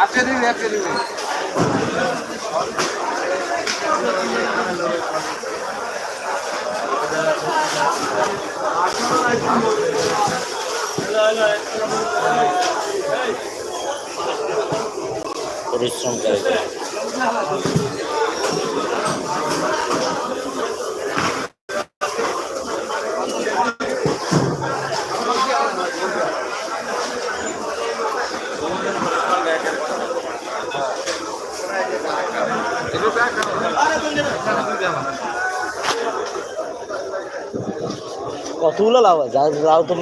আপনি দিন আপনি দিন Thank you. করে কতগুলো লাভ আছে? লাভ তুমি